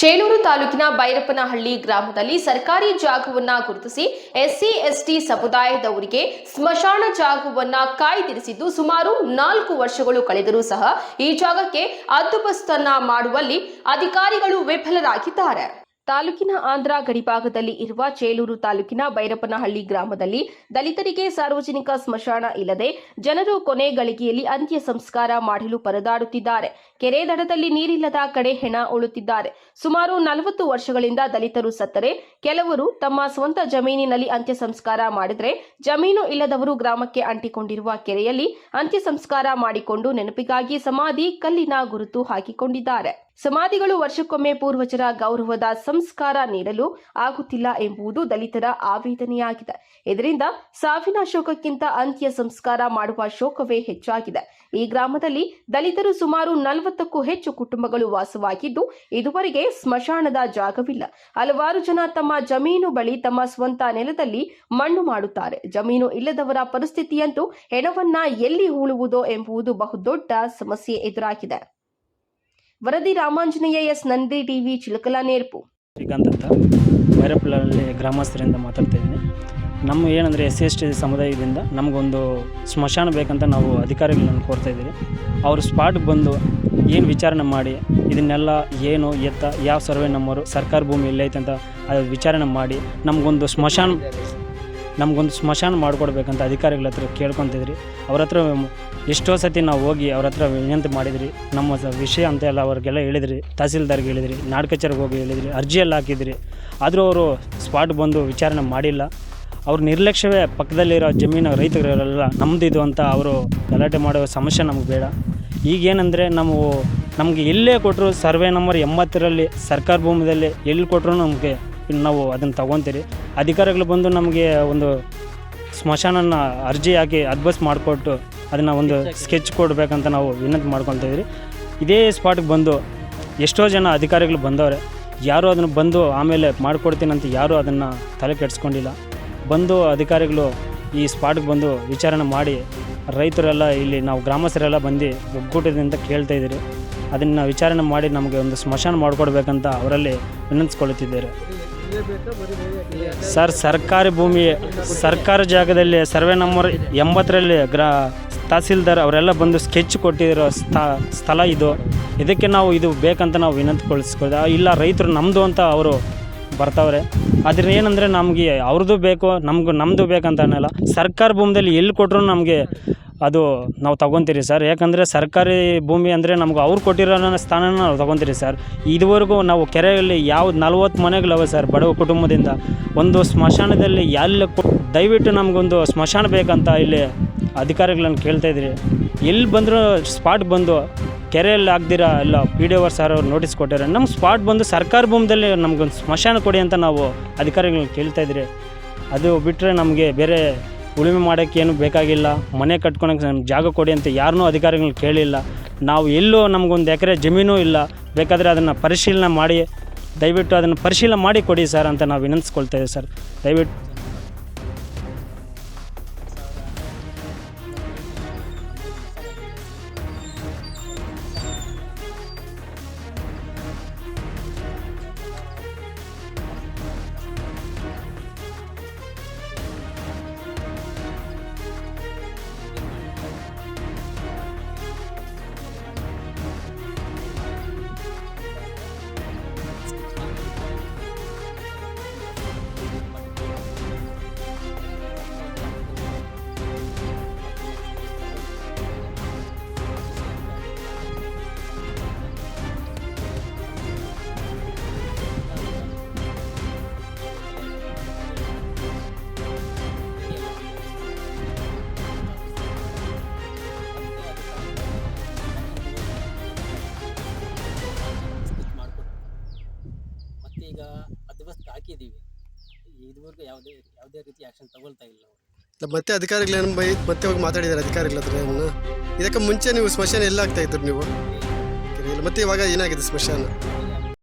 ಚೇಳೂರು ತಾಲೂಕಿನ ಬೈರಪ್ಪನಹಳ್ಳಿ ಗ್ರಾಮದಲ್ಲಿ ಸರ್ಕಾರಿ ಜಾಗವನ್ನ ಗುರುತಿಸಿ ಎಸ್ಸಿ, ಎಸ್ಟಿ ಸಮುದಾಯದವರಿಗೆ ಸ್ಮಶಾನ ಜಾಗವನ್ನ ಕಾಯ್ದಿರಿಸಿದ್ದು ಸುಮಾರು ನಾಲ್ಕು ವರ್ಷಗಳು ಕಳೆದರೂ ಸಹ ಈ ಜಾಗಕ್ಕೆ ಹದ್ದುಬಸ್ತನ್ನ ಮಾಡುವಲ್ಲಿ ಅಧಿಕಾರಿಗಳು ವಿಫಲರಾಗಿದ್ದಾರೆ. ತಾಲೂಕಿನ ಆಂಧ್ರ ಗಡಿಭಾಗದಲ್ಲಿ ಇರುವ ಚೇಲೂರು ತಾಲೂಕಿನ ಬೈರಪ್ಪನಹಳ್ಳಿ ಗ್ರಾಮದಲ್ಲಿ ದಲಿತರಿಗೆ ಸಾರ್ವಜನಿಕ ಸ್ಮಶಾನ ಇಲ್ಲದೆ ಜನರು ಕೊನೆ ಗಳಿಗೆಯಲ್ಲಿ ಅಂತ್ಯ ಸಂಸ್ಕಾರ ಮಾಡಲು ಪರದಾಡುತ್ತಿದ್ದಾರೆ. ಕೆರೆ ದಡದಲ್ಲಿ ನೀರಿಲ್ಲದ ಕಡೆ ಹೆಣ ಉಳುತ್ತಿದ್ದಾರೆ. ಸುಮಾರು ನಲವತ್ತು ವರ್ಷಗಳಿಂದ ದಲಿತರು ಸತ್ತರೆ. ಕೆಲವರು ತಮ್ಮ ಸ್ವಂತ ಜಮೀನಿನಲ್ಲಿ ಅಂತ್ಯ ಸಂಸ್ಕಾರ ಮಾಡಿದರೆ ಜಮೀನು ಇಲ್ಲದವರು ಗ್ರಾಮಕ್ಕೆ ಅಂಟಿಕೊಂಡಿರುವ ಕೆರೆಯಲ್ಲಿ ಅಂತ್ಯ ಸಂಸ್ಕಾರ ಮಾಡಿಕೊಂಡು ನೆನಪಿಗಾಗಿ ಸಮಾಧಿ ಕಲ್ಲಿನ ಗುರುತು ಹಾಕಿಕೊಂಡಿದ್ದಾರೆ. ಸಮಾಧಿಗಳು ವರ್ಷಕ್ಕೊಮ್ಮೆ ಪೂರ್ವಜರ ಗೌರವದ ಸಂಸ್ಕಾರ ನೀಡಲು ಆಗುತ್ತಿಲ್ಲ ಎಂಬುದು ದಲಿತರ ಆವೇದನೆಯಾಗಿದೆ. ಇದರಿಂದ ಸಾವಿನ ಶೋಕಕ್ಕಿಂತ ಅಂತ್ಯ ಸಂಸ್ಕಾರ ಮಾಡುವ ಶೋಕವೇ ಹೆಚ್ಚಾಗಿದೆ. ಈ ಗ್ರಾಮದಲ್ಲಿ ದಲಿತರು ಸುಮಾರು ನಲವತ್ತಕ್ಕೂ ಹೆಚ್ಚು ಕುಟುಂಬಗಳು ವಾಸವಾಗಿದ್ದು, ಇದುವರೆಗೆ ಸ್ಮಶಾನದ ಜಾಗವಿಲ್ಲ. ಹಲವಾರು ಜನ ತಮ್ಮ ಜಮೀನು ಬಳಿ ತಮ್ಮ ಸ್ವಂತ ನೆಲದಲ್ಲಿ ಮಣ್ಣು ಮಾಡುತ್ತಾರೆ. ಜಮೀನು ಇಲ್ಲದವರ ಪರಿಸ್ಥಿತಿಯಂತೂ ಹೆಣವನ್ನ ಎಲ್ಲಿ ಹೂಳುವುದೋ ಎಂಬುದು ಬಹುದೊಡ್ಡ ಸಮಸ್ಯೆ ಎದುರಾಗಿದೆ. ವರದಿ ರಾಮಾಂಜನೇಯ ಎಸ್ ನಂದಿ ಟಿವಿ ಚಿಲಕಲ ನೇರ್ಪು. ಶ್ರೀಕಾಂತ್ ಅಂತ. ಗ್ರಾಮಸ್ಥರಿಂದ ಮಾತಾಡ್ತಾ ಇದ್ದೀನಿ. ನಮ್ಮ ಏನಂದರೆ ಎಸ್ ಸಿ ಎಸ್ ಟಿ ಸಮುದಾಯದಿಂದ ನಮಗೊಂದು ಸ್ಮಶಾನ ಬೇಕಂತ ನಾವು ಅಧಿಕಾರಿಗಳನ್ನು ಕೋರ್ತಾ ಇದ್ದೀವಿ. ಅವರು ಸ್ಪಾಟ್ಗೆ ಬಂದು ಏನು ವಿಚಾರಣೆ ಮಾಡಿ, ಇದನ್ನೆಲ್ಲ ಏನು, ಎತ್ತ, ಯಾವ ಸರ್ವೆ ನಂಬರು, ಸರ್ಕಾರ ಭೂಮಿ ಎಲ್ಲೈತೆ ಅಂತ ಅದು ವಿಚಾರಣೆ ಮಾಡಿ ನಮಗೊಂದು ಸ್ಮಶಾನ ನಮಗೊಂದು ಸ್ಮಶಾನ ಮಾಡಿಕೊಡ್ಬೇಕಂತ ಅಧಿಕಾರಿಗಳ ಹತ್ರ ಕೇಳ್ಕೊತಿದ್ರಿ. ಅವ್ರ ಹತ್ರ ಎಷ್ಟೋ ಸತಿ ನಾವು ಹೋಗಿ ಅವ್ರ ಹತ್ರ ವಿನಂತಿ ಮಾಡಿದ್ರಿ. ನಮ್ಮ ವಿಷಯ ಅಂತ ಎಲ್ಲ ಅವ್ರಿಗೆಲ್ಲ ಹೇಳಿದ್ರಿ. ತಹಸೀಲ್ದಾರ್ಗೆ ಹೇಳಿದ್ರಿ, ನಾಡ್ ಕಚೇರಿಗೆ ಹೋಗಿ ಹೇಳಿದ್ರಿ ಅರ್ಜಿ ಹಾಕಿದ್ರಿ. ಆದರೂ ಅವರು ಸ್ಪಾಟ್ ಬಂದು ವಿಚಾರಣೆ ಮಾಡಿಲ್ಲ. ಅವ್ರ ನಿರ್ಲಕ್ಷ್ಯವೇ ಪಕ್ಕದಲ್ಲಿರೋ ಜಮೀನು ರೈತರೆಲ್ಲ ನಮ್ದು ಇದು ಅಂತ ಅವರು ಗಲಾಟೆ ಮಾಡೋ ಸಮಸ್ಯೆ ನಮ್ಗೆ ಬೇಡ. ಈಗೇನೆಂದರೆ ನಾವು ನಮಗೆ ಎಲ್ಲೇ ಕೊಟ್ಟರು ಸರ್ವೆ ನಂಬರ್ ಎಂಬತ್ತರಲ್ಲಿ ಸರ್ಕಾರ ಭೂಮಿಯಲ್ಲಿ ಎಲ್ಲಿ ಕೊಟ್ಟರು ನಮಗೆ ನಾವು ಅದನ್ನು ತಗೊತೀರಿ. ಅಧಿಕಾರಿಗಳು ಬಂದು ನಮಗೆ ಒಂದು ಸ್ಮಶಾನನ ಅರ್ಜಿ ಹಾಕಿ ಅಡ್ಬಸ್ ಮಾಡಿಕೊಟ್ಟು ಅದನ್ನು ಒಂದು ಸ್ಕೆಚ್ ಕೊಡಬೇಕಂತ ನಾವು ವಿನಂತಿ ಮಾಡ್ಕೊತಿದ್ವಿ ಇದೇ ಸ್ಪಾಟ್ಗೆ ಬಂದು ಎಷ್ಟೋ ಜನ ಅಧಿಕಾರಿಗಳು ಬಂದವ್ರೆ. ಯಾರೂ ಅದನ್ನು ಬಂದು ಆಮೇಲೆ ಮಾಡಿಕೊಡ್ತೀನಿ ಅಂತ ಯಾರೂ ಅದನ್ನು ತಲೆ ಕೆಡಿಸ್ಕೊಂಡಿಲ್ಲ. ಬಂದು ಅಧಿಕಾರಿಗಳು ಈ ಸ್ಪಾಟ್ಗೆ ಬಂದು ವಿಚಾರಣೆ ಮಾಡಿ ರೈತರೆಲ್ಲ ಇಲ್ಲಿ ನಾವು ಗ್ರಾಮಸ್ಥರೆಲ್ಲ ಬಂದು ಒಗ್ಗೂಟದಿಂದ ಕೇಳ್ತಾ ಇದ್ದೀರಿ. ಅದನ್ನು ವಿಚಾರಣೆ ಮಾಡಿ ನಮಗೆ ಒಂದು ಸ್ಮಶಾನ ಮಾಡಿಕೊಡ್ಬೇಕಂತ ಅವರಲ್ಲಿ ವಿನಂತಿಸ್ಕೊಳ್ಳುತ್ತಿದ್ದಾರೆ ಸರ್, ಸರ್ಕಾರಿ ಭೂಮಿ, ಸರ್ಕಾರ ಜಾಗದಲ್ಲಿ ಸರ್ವೆ ನಂಬರ್ ಎಂಬತ್ತರಲ್ಲಿ ಗ್ರಾ, ತಹಸೀಲ್ದಾರ್ ಅವರೆಲ್ಲ ಬಂದು ಸ್ಕೆಚ್ ಕೊಟ್ಟಿರೋ ಸ್ಥ, ಸ್ಥಳ ಇದು. ಇದಕ್ಕೆ ನಾವು ಇದು ಬೇಕಂತ ನಾವು ವಿನಂತಿಗೊಳಿಸ್ಕೊಳ್ದ ಇಲ್ಲ ರೈತರು ನಮ್ಮದು ಅಂತ ಅವರು ಬರ್ತಾವ್ರೆ. ಅದ್ರ ಏನಂದರೆ ನಮಗೆ ಅವ್ರದ್ದು ಬೇಕು, ನಮಗೂ ನಮ್ಮದು ಬೇಕಂತ ಅನ್ನಲ್ಲ. ಸರ್ಕಾರ ಭೂಮಿದಲ್ಲಿ ಎಲ್ಲಿ ಕೊಟ್ಟರು ನಮಗೆ ಅದು ನಾವು ತೊಗೊತೀರಿ ಸರ್. ಯಾಕಂದರೆ ಸರ್ಕಾರಿ ಭೂಮಿ ಅಂದರೆ ನಮ್ಗೆ ಅವ್ರು ಕೊಟ್ಟಿರೋ ಸ್ಥಾನನ ನಾವು ತೊಗೊತೀರಿ ಸರ್. ಇದುವರೆಗೂ ನಾವು ಕೆರೆಯಲ್ಲಿ ಯಾವ ನಲ್ವತ್ತು ಮನೆಗಳವೆ ಸರ್ ಬಡವ ಕುಟುಂಬದಿಂದ. ಒಂದು ಸ್ಮಶಾನದಲ್ಲಿ ಎಲ್ಲ ದಯವಿಟ್ಟು ನಮಗೊಂದು ಸ್ಮಶಾನ ಬೇಕಂತ ಇಲ್ಲಿ ಅಧಿಕಾರಿಗಳನ್ನು ಕೇಳ್ತಾಯಿದ್ರಿ ಎಲ್ಲಿ ಬಂದರೂ ಸ್ಪಾಟ್ ಬಂದು ಕೆರೆಯಲ್ಲಿ ಆಗ್ದಿರ ಎಲ್ಲ ಪಿ ಡಿ ಓರ್ ಸರ್ ಅವ್ರು ನೋಟಿಸ್ ಕೊಟ್ಟಿರ ನಮ್ಮ ಸ್ಪಾಟ್ ಬಂದು ಸರ್ಕಾರ ಭೂಮಿದಲ್ಲಿ ನಮಗೊಂದು ಸ್ಮಶಾನ ಕೊಡಿ ಅಂತ ನಾವು ಅಧಿಕಾರಿಗಳನ್ನ ಕೇಳ್ತಾಯಿದ್ರಿ ಅದು ಬಿಟ್ಟರೆ ನಮಗೆ ಬೇರೆ ಉಳುಮೆ ಮಾಡೋಕ್ಕೆ ಏನು ಬೇಕಾಗಿಲ್ಲ, ಮನೆ ಕಟ್ಕೊಳಕ್ಕೆ ನಮ್ಗೆ ಜಾಗ ಕೊಡಿ ಅಂತ ಯಾರನ್ನೂ ಅಧಿಕಾರಿಗಳು ಕೇಳಿಲ್ಲ. ನಾವು ಎಲ್ಲೂ ನಮಗೊಂದು ಎಕರೆ ಜಮೀನೂ ಇಲ್ಲ, ಬೇಕಾದರೆ ಅದನ್ನು ಪರಿಶೀಲನೆ ಮಾಡಿ, ದಯವಿಟ್ಟು ಅದನ್ನು ಪರಿಶೀಲನೆ ಮಾಡಿ ಕೊಡಿ ಸರ್ ಅಂತ ನಾವು ವಿನಂತಿಸ್ಕೊಳ್ತೇವೆ ಸರ್. ದಯವಿಟ್ಟು ಈಗ ಹಾಕಿದೀವಿ ಹಾಕಿದ್ದೀವಿ. ಇದುವರೆಗೂ ಯಾವುದೇ ಯಾವುದೇ ರೀತಿ ಆಕ್ಷನ್ ತಗೊಳ್ತಾ ಇಲ್ಲ ಅವರು. ಮತ್ತೆ ಅಧಿಕಾರಿಗಳೇನು ಬೈ ಮತ್ತೆ ಹೋಗಿ ಮಾತಾಡಿದ್ದಾರೆ ಅಧಿಕಾರಿಗಳ ಹತ್ರ ಏನು ಇದಕ್ಕೆ ಮುಂಚೆ ನೀವು ಸ್ಮಶಾನ ಎಲ್ಲ ಆಗ್ತಾ ಇದ್ರು ನೀವು? ಮತ್ತೆ ಇವಾಗ ಏನಾಗಿದೆ ಸ್ಮಶಾನ?